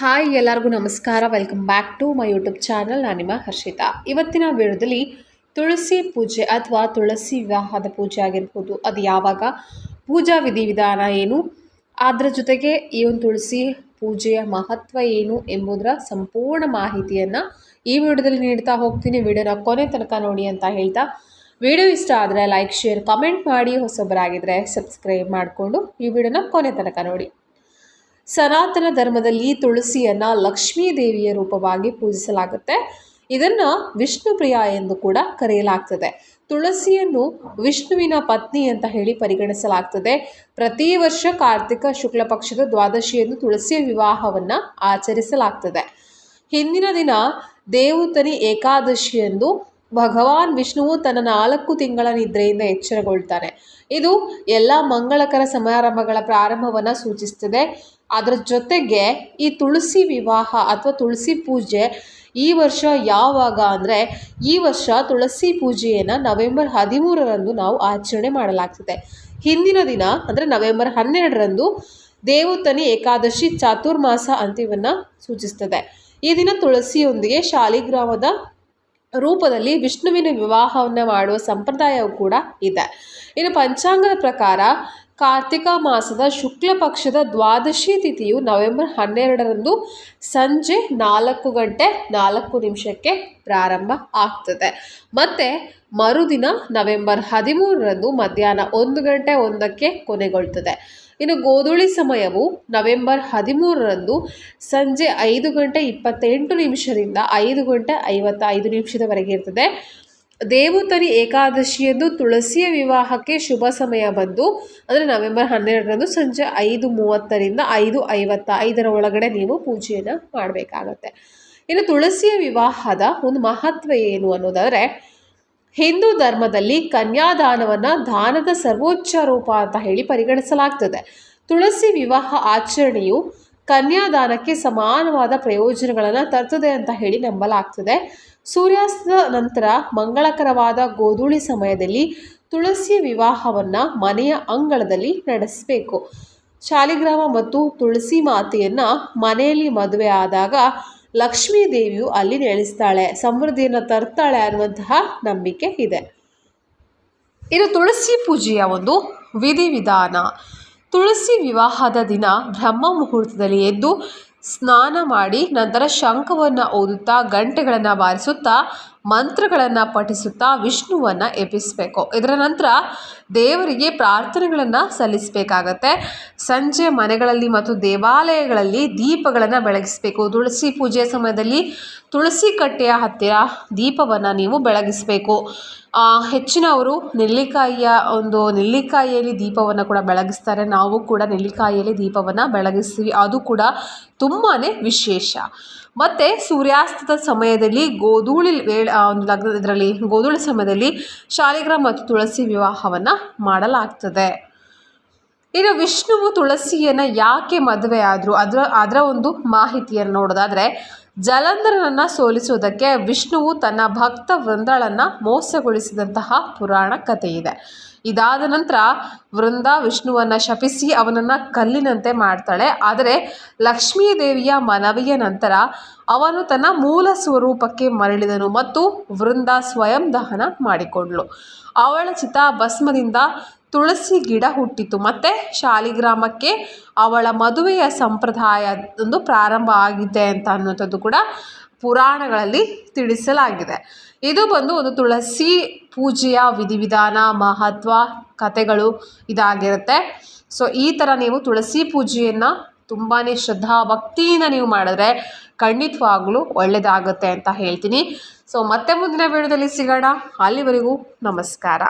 Hi ಎಲ್ಲರಿಗೂ ನಮಸ್ಕಾರ. Welcome back to my YouTube channel ನಾನು ನಿಮ್ಮ ಹರ್ಷಿತಾ. ಇವತ್ತಿನ ವಿಡಿಯೋದಲ್ಲಿ ತುಳಸಿ ಪೂಜೆ ಅಥವಾ ತುಳಸಿ ವಿವಾಹದ ಪೂಜೆ ಆಗಿರ್ಬೋದು. ಅದು ಯಾವಾಗ? ಪೂಜಾ ವಿಧಿವಿಧಾನ ಏನು? ಅದರ ಜೊತೆಗೆ ಈ ಒಂದು ತುಳಸಿ ಪೂಜೆಯ ಮಹತ್ವ ಏನು ಎಂಬುದರ ಸಂಪೂರ್ಣ ಮಾಹಿತಿಯನ್ನು ಈ ವಿಡಿಯೋದಲ್ಲಿ ನೀಡ್ತಾ ಹೋಗ್ತೀನಿ. ವಿಡಿಯೋನ ಕೊನೆ ತನಕ ನೋಡಿ ಅಂತ ಹೇಳ್ತಾ. ವಿಡಿಯೋ ಇಷ್ಟ ಆದರೆ ಲೈಕ್ ಶೇರ್ ಕಮೆಂಟ್ ಮಾಡಿ. ಹೊಸೊಬ್ಬರಾಗಿದ್ದರೆ ಸಬ್ಸ್ಕ್ರೈಬ್ ಮಾಡಿಕೊಂಡು ಈ ವಿಡಿಯೋನ ಕೊನೆ ತನಕ ನೋಡಿ. ಸನಾತನ ಧರ್ಮದಲ್ಲಿ ತುಳಸಿಯನ್ನು ಲಕ್ಷ್ಮೀ ದೇವಿಯ ರೂಪವಾಗಿ ಪೂಜಿಸಲಾಗುತ್ತೆ. ಇದನ್ನು ವಿಷ್ಣುಪ್ರಿಯ ಎಂದು ಕೂಡ ಕರೆಯಲಾಗ್ತದೆ. ತುಳಸಿಯನ್ನು ವಿಷ್ಣುವಿನ ಪತ್ನಿ ಅಂತ ಹೇಳಿ ಪರಿಗಣಿಸಲಾಗ್ತದೆ. ಪ್ರತಿ ವರ್ಷ ಕಾರ್ತಿಕ ಶುಕ್ಲ ಪಕ್ಷದ ದ್ವಾದಶಿಯನ್ನು ತುಳಸಿಯ ವಿವಾಹವನ್ನು ಆಚರಿಸಲಾಗ್ತದೆ. ಹಿಂದಿನ ದಿನ ದೇವತನಿ ಏಕಾದಶಿಯಂದು ಭಗವಾನ್ ವಿಷ್ಣುವು ತನ್ನ ನಾಲ್ಕು ತಿಂಗಳ ನಿದ್ರೆಯಿಂದ ಎಚ್ಚರಗೊಳ್ತಾನೆ. ಇದು ಎಲ್ಲ ಮಂಗಳಕರ ಸಮಾರಂಭಗಳ ಪ್ರಾರಂಭವನ್ನು ಸೂಚಿಸ್ತದೆ. ಅದರ ಜೊತೆಗೆ ಈ ತುಳಸಿ ವಿವಾಹ ಅಥವಾ ತುಳಸಿ ಪೂಜೆ ಈ ವರ್ಷ ಯಾವಾಗ ಅಂದರೆ ಈ ವರ್ಷ ತುಳಸಿ ಪೂಜೆಯನ್ನು ನವೆಂಬರ್ ಹದಿಮೂರರಂದು ನಾವು ಆಚರಣೆ ಮಾಡಲಾಗ್ತದೆ. ಹಿಂದಿನ ದಿನ ಅಂದರೆ ನವೆಂಬರ್ ಹನ್ನೆರಡರಂದು ದೇವತನಿ ಏಕಾದಶಿ ಚಾತುರ್ಮಾಸ ಅಂತ್ಯವನ್ನು ಸೂಚಿಸ್ತದೆ. ಈ ದಿನ ತುಳಸಿಯೊಂದಿಗೆ ಶಾಲಿಗ್ರಾಮದ ರೂಪದಲ್ಲಿ ವಿಷ್ಣುವಿನ ವಿವಾಹವನ್ನು ಮಾಡುವ ಸಂಪ್ರದಾಯವು ಕೂಡ ಇದೆ. ಇನ್ನು ಪಂಚಾಂಗದ ಪ್ರಕಾರ ಕಾರ್ತಿಕ ಮಾಸದ ಶುಕ್ಲ ಪಕ್ಷದ ದ್ವಾದಶಿ ತಿಥಿಯು ನವೆಂಬರ್ ಹನ್ನೆರಡರಂದು ಸಂಜೆ ನಾಲ್ಕು ಗಂಟೆ ನಾಲ್ಕು ನಿಮಿಷಕ್ಕೆ ಪ್ರಾರಂಭ ಆಗ್ತದೆ. ಮತ್ತು ಮರುದಿನ ನವೆಂಬರ್ ಹದಿಮೂರರಂದು ಮಧ್ಯಾಹ್ನ ಒಂದು ಗಂಟೆ ಒಂದಕ್ಕೆ ಕೊನೆಗೊಳ್ತದೆ. ಇನ್ನು ಗೋಧೂಳಿ ಸಮಯವು ನವೆಂಬರ್ ಹದಿಮೂರರಂದು ಸಂಜೆ ಐದು ಗಂಟೆ ಇಪ್ಪತ್ತೆಂಟು ನಿಮಿಷದಿಂದ ಐದು ಗಂಟೆ ಐವತ್ತೈದು ನಿಮಿಷದವರೆಗೆ ಇರ್ತದೆ. ದೇವತರಿ ಏಕಾದಶಿಯಂದು ತುಳಸಿಯ ವಿವಾಹಕ್ಕೆ ಶುಭ ಸಮಯ ಬಂದು, ಅಂದರೆ ನವೆಂಬರ್ ಹನ್ನೆರಡರಂದು ಸಂಜೆ ಐದು ಮೂವತ್ತರಿಂದ ಐದು ಐವತ್ತ ಐದರ ಒಳಗಡೆ ನೀವು ಪೂಜೆಯನ್ನು ಮಾಡಬೇಕಾಗತ್ತೆ. ಇನ್ನು ತುಳಸಿಯ ವಿವಾಹದ ಒಂದು ಮಹತ್ವ ಏನು ಅನ್ನೋದಾದರೆ ಹಿಂದೂ ಧರ್ಮದಲ್ಲಿ ಕನ್ಯಾದಾನವನ್ನು ದಾನದ ಸರ್ವೋಚ್ಚ ರೂಪ ಅಂತ ಹೇಳಿ ಪರಿಗಣಿಸಲಾಗ್ತದೆ. ತುಳಸಿ ವಿವಾಹ ಆಚರಣೆಯು ಕನ್ಯಾದಾನಕ್ಕೆ ಸಮಾನವಾದ ಪ್ರಯೋಜನಗಳನ್ನು ತರ್ತದೆ ಅಂತ ಹೇಳಿ ನಂಬಲಾಗ್ತದೆ. ಸೂರ್ಯಾಸ್ತದ ನಂತರ ಮಂಗಳಕರವಾದ ಗೋಧೂಳಿ ಸಮಯದಲ್ಲಿ ತುಳಸಿಯ ವಿವಾಹವನ್ನು ಮನೆಯ ಅಂಗಳದಲ್ಲಿ ನಡೆಸಬೇಕು. ಶಾಲಿಗ್ರಾಮ ಮತ್ತು ತುಳಸಿ ಮಾತೆಯನ್ನು ಮನೆಯಲ್ಲಿ ಮದುವೆ ಆದಾಗ ಲಕ್ಷ್ಮೀ ದೇವಿಯು ಅಲ್ಲಿ ನೆಲೆಸ್ತಾಳೆ ಸಮೃದ್ಧಿಯನ್ನು ತರ್ತಾಳೆ ಅನ್ನುವಂತಹ ನಂಬಿಕೆ ಇದೆ. ಇನ್ನು ತುಳಸಿ ಪೂಜೆಯ ಒಂದು ವಿಧಿವಿಧಾನ. ತುಳಸಿ ವಿವಾಹದ ದಿನ ಬ್ರಹ್ಮ ಮುಹೂರ್ತದಲ್ಲಿ ಎದ್ದು ಸ್ನಾನ ಮಾಡಿ ನಂತರ ಶಂಖವನ್ನು ಓದುತ್ತಾ ಗಂಟೆಗಳನ್ನು ಬಾರಿಸುತ್ತಾ ಮಂತ್ರಗಳನ್ನು ಪಠಿಸುತ್ತಾ ವಿಷ್ಣುವನ್ನು ಎಬ್ಬಿಸಬೇಕು. ಇದರ ನಂತರ ದೇವರಿಗೆ ಪ್ರಾರ್ಥನೆಗಳನ್ನು ಸಲ್ಲಿಸಬೇಕಾಗತ್ತೆ. ಸಂಜೆ ಮನೆಗಳಲ್ಲಿ ಮತ್ತು ದೇವಾಲಯಗಳಲ್ಲಿ ದೀಪಗಳನ್ನು ಬೆಳಗಿಸಬೇಕು. ತುಳಸಿ ಪೂಜೆಯ ಸಮಯದಲ್ಲಿ ತುಳಸಿ ಕಟ್ಟೆಯ ಹತ್ತಿರ ದೀಪವನ್ನು ನೀವು ಬೆಳಗಿಸಬೇಕು. ಹೆಚ್ಚಿನವರು ನೆಲ್ಲಿಕಾಯಿಯ ಒಂದು ನೆಲ್ಲಿಕಾಯಿಯಲ್ಲಿ ದೀಪವನ್ನು ಕೂಡ ಬೆಳಗಿಸ್ತಾರೆ. ನಾವು ಕೂಡ ನೆಲ್ಲಿಕಾಯಿಯಲ್ಲಿ ದೀಪವನ್ನು ಬೆಳಗಿಸ್ತೀವಿ. ಅದು ಕೂಡ ತುಂಬಾ ವಿಶೇಷ. ಮತ್ತು ಸೂರ್ಯಾಸ್ತದ ಸಮಯದಲ್ಲಿ ಗೋಧೂಳಿ ವೇಳ ಒಂದು ಲಗ್ನ ಇದರಲ್ಲಿ ಗೋಧೂಳಿ ಸಮಯದಲ್ಲಿ ಶಾಲಿಗ್ರಾಮ ಮತ್ತು ತುಳಸಿ ವಿವಾಹವನ್ನು ಮಾಡಲಾಗ್ತದೆ. ಇನ್ನು ವಿಷ್ಣುವು ತುಳಸಿಯನ್ನು ಯಾಕೆ ಮದುವೆ ಆದರು? ಅದರ ಅದರ ಒಂದು ಮಾಹಿತಿಯನ್ನು ನೋಡೋದಾದರೆ, ಜಲಂಧರನನ್ನು ಸೋಲಿಸುವುದಕ್ಕೆ ವಿಷ್ಣುವು ತನ್ನ ಭಕ್ತ ವೃಂದಳನ್ನು ಮೋಸಗೊಳಿಸಿದಂತಹ ಪುರಾಣ ಕಥೆ ಇದೆ. ಇದಾದ ನಂತರ ವೃಂದ ವಿಷ್ಣುವನ್ನು ಶಪಿಸಿ ಅವನನ್ನು ಕಲ್ಲಿನಂತೆ ಮಾಡ್ತಾಳೆ. ಆದರೆ ಲಕ್ಷ್ಮೀ ದೇವಿಯ ಮನವಿಯ ನಂತರ ಅವನು ತನ್ನ ಮೂಲ ಸ್ವರೂಪಕ್ಕೆ ಮರಳಿದನು ಮತ್ತು ವೃಂದ ಸ್ವಯಂ ದಹನ ಮಾಡಿಕೊಂಡಳು ಅವಳ ಚಿತಾಭಸ್ಮದಿಂದ ತುಳಸಿ ಗಿಡ ಹುಟ್ಟಿತು. ಮತ್ತು ಶಾಲಿಗ್ರಾಮಕ್ಕೆ ಅವಳ ಮದುವೆಯ ಸಂಪ್ರದಾಯ ಒಂದು ಪ್ರಾರಂಭ ಆಗಿದೆ ಅಂತ ಅನ್ನುವಂಥದ್ದು ಕೂಡ ಪುರಾಣಗಳಲ್ಲಿ ತಿಳಿಸಲಾಗಿದೆ. ಇದು ಬಂದು ಒಂದು ತುಳಸಿ ಪೂಜೆಯ ವಿಧಿವಿಧಾನ, ಮಹತ್ವ, ಕಥೆಗಳು ಇದಾಗಿರುತ್ತೆ. ಸೊ ಈ ಥರ ನೀವು ತುಳಸಿ ಪೂಜೆಯನ್ನು ತುಂಬಾ ಶ್ರದ್ಧಾ ಭಕ್ತಿಯಿಂದ ನೀವು ಮಾಡಿದ್ರೆ ಖಂಡಿತವಾಗ್ಲೂ ಒಳ್ಳೆಯದಾಗುತ್ತೆ ಅಂತ ಹೇಳ್ತೀನಿ. ಸೊ ಮತ್ತೆ ಮುಂದಿನ ವಿಡಿಯೋದಲ್ಲಿ ಸಿಗೋಣ. ಅಲ್ಲಿವರೆಗೂ ನಮಸ್ಕಾರ.